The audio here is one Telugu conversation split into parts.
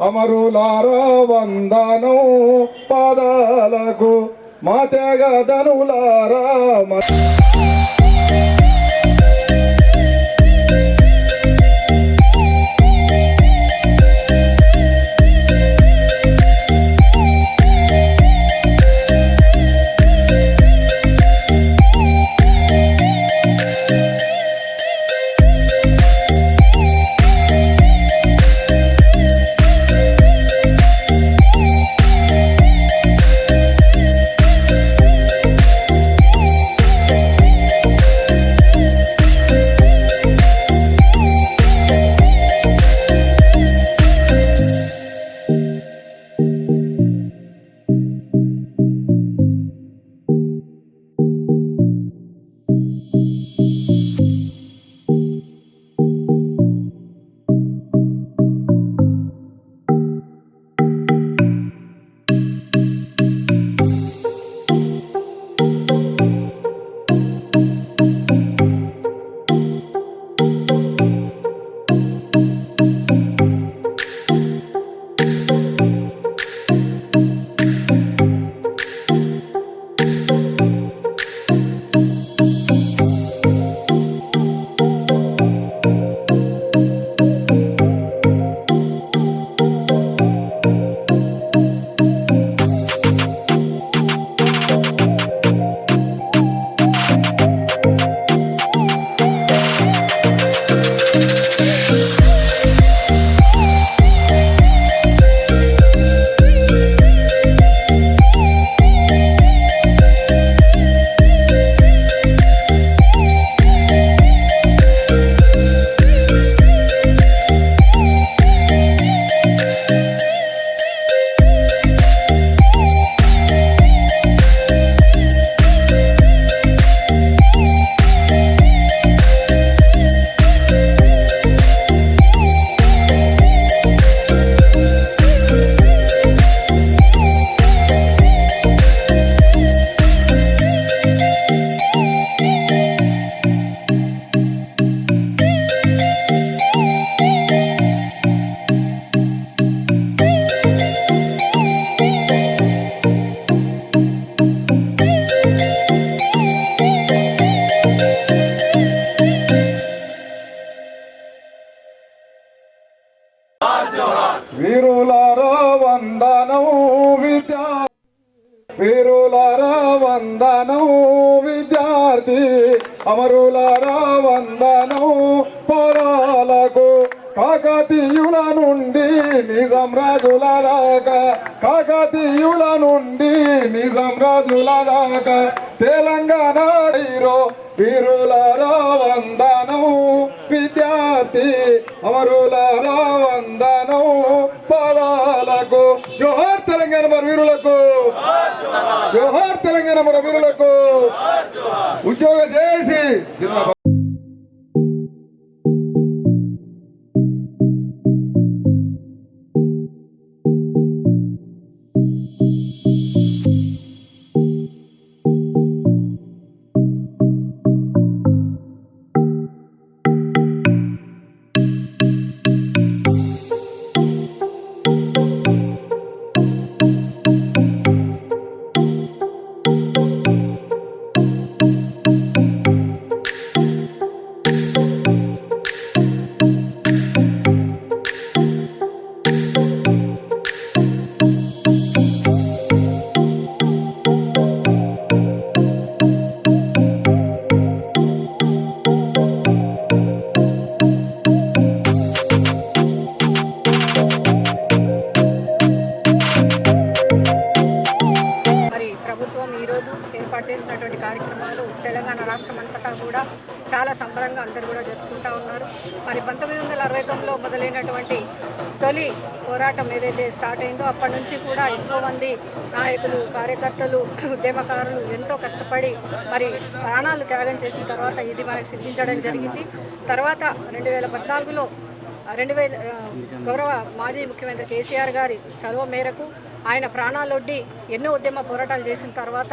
అమరులారా వందనం పాదాలకు మా త్యాగధనులారా కాకతీయుల నుండి నిజం రాజుల దాకా కాకతీయుల నుండి నిజం రాజుల దాకా తెలంగాణ హీరో వీరుల రావందనం విద్యార్థి అమరుల రావందనం పదాలకు జోహార్ తెలంగాణ మరి వీరులకు జోహార్ తెలంగాణ మన వీరులకు ఉద్యోగం చేసి సంబరంగా అందరూ కూడా జరుపుకుంటా ఉన్నారు. మరి పంతొమ్మిది వందల అరవై తొమ్మిదిలో మొదలైనటువంటి తొలి పోరాటం ఏదైతే స్టార్ట్ అయిందో అప్పటి నుంచి కూడా ఎంతోమంది నాయకులు కార్యకర్తలు ఉద్యమకారులు ఎంతో కష్టపడి మరి ప్రాణాలు త్యాగం చేసిన తర్వాత ఇది మనకు సిద్ధించడం జరిగింది. తర్వాత రెండు వేల పద్నాలుగులో రెండు వేల గౌరవ మాజీ ముఖ్యమంత్రి కేసీఆర్ గారి చదువు మేరకు ఆయన ప్రాణాలొడ్డి ఎన్నో ఉద్యమ పోరాటాలు చేసిన తర్వాత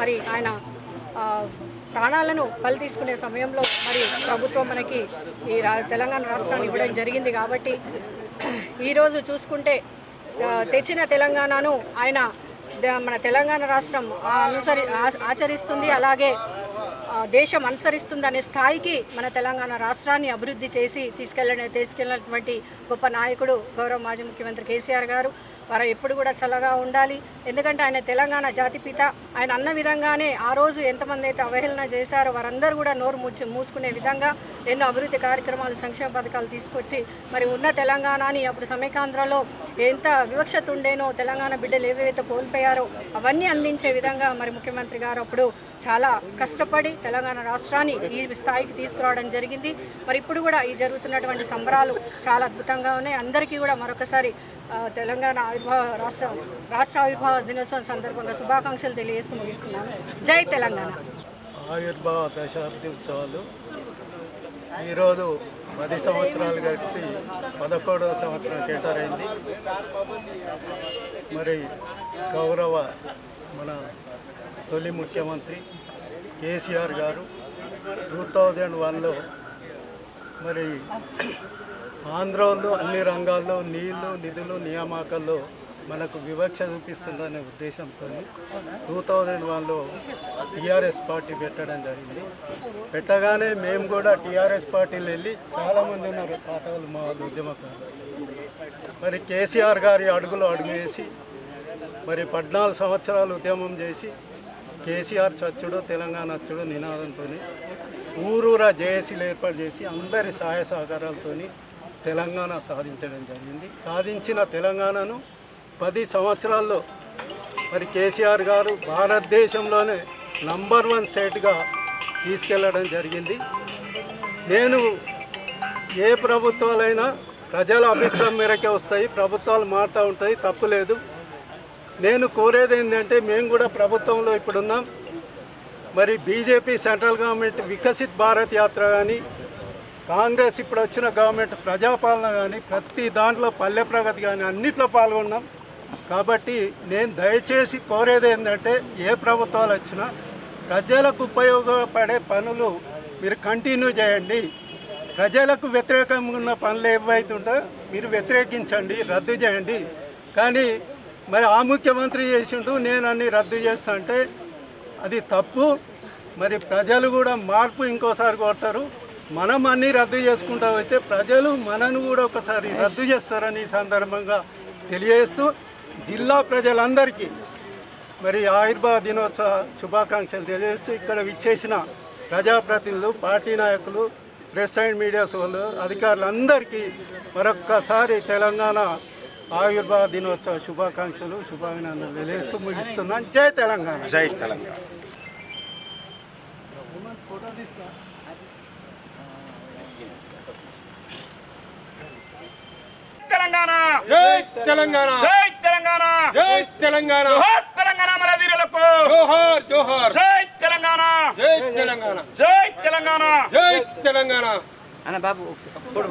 మరి ఆయన ప్రాణాలను బలి తీసుకునే సమయంలో మరి ప్రభుత్వం మనకి ఈ రా తెలంగాణ రాష్ట్రాన్ని ఇవ్వడం జరిగింది కాబట్టి ఈరోజు చూసుకుంటే తెచ్చిన తెలంగాణను ఆయన ద- మన తెలంగాణ రాష్ట్రం అనుసరి ఆచరిస్తుంది అలాగే దేశం అనుసరిస్తుంది అనే స్థాయికి మన తెలంగాణ రాష్ట్రాన్ని అభివృద్ధి చేసి తీసుకెళ్ళ తీసుకెళ్ళినటువంటి గొప్ప నాయకుడు గౌరవ మాజీ ముఖ్యమంత్రి కేసీఆర్ గారు. వారు ఎప్పుడు కూడా చల్లగా ఉండాలి. ఎందుకంటే ఆయన తెలంగాణ జాతిపిత ఆయన అన్న విధంగానే ఆ రోజు ఎంతమంది అయితే అవహేళన చేశారో వారందరూ కూడా నోరు ముచ్చి మూసుకునే విధంగా ఎన్నో అభివృద్ధి కార్యక్రమాలు సంక్షేమ పథకాలు తీసుకొచ్చి మరి ఉన్న తెలంగాణని అప్పుడు సమైకాంధ్రలో ఎంత వివక్షత ఉండేనో తెలంగాణ బిడ్డలు ఏవైతే కోల్పోయారో అవన్నీ అందించే విధంగా మరి ముఖ్యమంత్రి గారు అప్పుడు చాలా కష్టపడి తెలంగాణ రాష్ట్రాన్ని ఈ స్థాయికి తీసుకురావడం జరిగింది. మరి ఇప్పుడు కూడా ఈ జరుగుతున్నటువంటి సంబరాలు చాలా అద్భుతంగా ఉన్నాయి. అందరికీ కూడా మరొకసారి తెలంగాణ ఆవిర్భావ రాష్ట్ర రాష్ట్ర ఆవిర్భావ దినోత్సవం సందర్భంగా శుభాకాంక్షలు తెలియజేస్తూ ముగిస్తున్నాను. జై తెలంగాణ. ఆవిర్భావ దశాబ్ది ఉత్సవాలు. ఈరోజు పది సంవత్సరాలు గడిచి పదకొండవ సంవత్సరం కేటారైంది. మరి గౌరవ మన తొలి ముఖ్యమంత్రి కేసీఆర్ గారు టూ థౌజండ్ వన్లో మరి ఆంధ్రలో అన్ని రంగాల్లో నీళ్ళు నిధులు నియామకాల్లో మనకు వివక్ష చూపిస్తుందనే ఉద్దేశంతో టూ థౌజండ్ వన్లో టీఆర్ఎస్ పార్టీ పెట్టడం జరిగింది. పెట్టగానే మేము కూడా టీఆర్ఎస్ పార్టీలు వెళ్ళి చాలామంది ఉన్నారు పాత మా ఉద్యమకారులు. మరి కేసీఆర్ గారి అడుగులు అడుగు వేసి మరి పద్నాలుగు సంవత్సరాలు ఉద్యమం చేసి కేసీఆర్ చచ్చుడు తెలంగాణ అచ్చుడు నినాదంతో ఊరూరా జేఏసీలు ఏర్పాటు చేసి అందరి సహాయ సహకారాలతో తెలంగాణ సాధించడం జరిగింది. సాధించిన తెలంగాణను పది సంవత్సరాల్లో మరి కేసీఆర్ గారు భారతదేశంలోనే నంబర్ వన్ స్టేట్గా తీసుకెళ్ళడం జరిగింది. నేను ఏ ప్రభుత్వాలైనా ప్రజల అభిప్రాయం మేరకే వస్తాయి ప్రభుత్వాలు మారుతూ ఉంటాయి తప్పులేదు నేను కోరేది ఏంటంటే మేము కూడా ప్రభుత్వంలో ఇప్పుడున్నాం. మరి BJP central government Viksit Bharat Yatra కానీ కాంగ్రెస్ ఇప్పుడు వచ్చిన గవర్నమెంట్ ప్రజాపాలన కానీ ప్రతి దాంట్లో పల్లె ప్రగతి కానీ అన్నిట్లో పాల్గొన్నాం. కాబట్టి నేను దయచేసి కోరేది ఏంటంటే ఏ ప్రభుత్వాలు వచ్చినా ప్రజలకు ఉపయోగపడే పనులు మీరు కంటిన్యూ చేయండి. ప్రజలకు వ్యతిరేకంగా ఉన్న పనులు ఏవైతుంటో మీరు వ్యతిరేకించండి రద్దు చేయండి. కానీ మరి ఆ ముఖ్యమంత్రి చేసిండు నేను అన్ని రద్దు చేస్తా అంటే అది తప్పు. మరి ప్రజలు కూడా మార్పు ఇంకోసారి కోరుతారు. మనం అన్నీ రద్దు చేసుకుంటా అయితే ప్రజలు మనను కూడా ఒకసారి రద్దు చేస్తారని ఈ సందర్భంగా తెలియజేస్తూ జిల్లా ప్రజలందరికీ మరి ఆయుర్భావ దినోత్సవ శుభాకాంక్షలు తెలియజేస్తూ ఇక్కడ విచ్చేసిన ప్రజాప్రతినిధులు పార్టీ నాయకులు ప్రెస్ అండ్ మీడియా సోళ్ళు అధికారులందరికీ మరొక్కసారి తెలంగాణ ఆయుర్భావ దినోత్సవ శుభాకాంక్షలు శుభాభినందనలు తెలియజేస్తూ ముగిస్తున్నాను జై తెలంగాణ. జై తెలంగాణ. తెలంగాణ! జై తెలంగాణ! జై తెలంగాణ! జై తెలంగాణ! జోహార్ తెలంగాణ మన వీరులకు! జోహార్ జోహార్! జై తెలంగాణ! జై తెలంగాణ! జై తెలంగాణ! జై తెలంగాణ! అన్న బాబు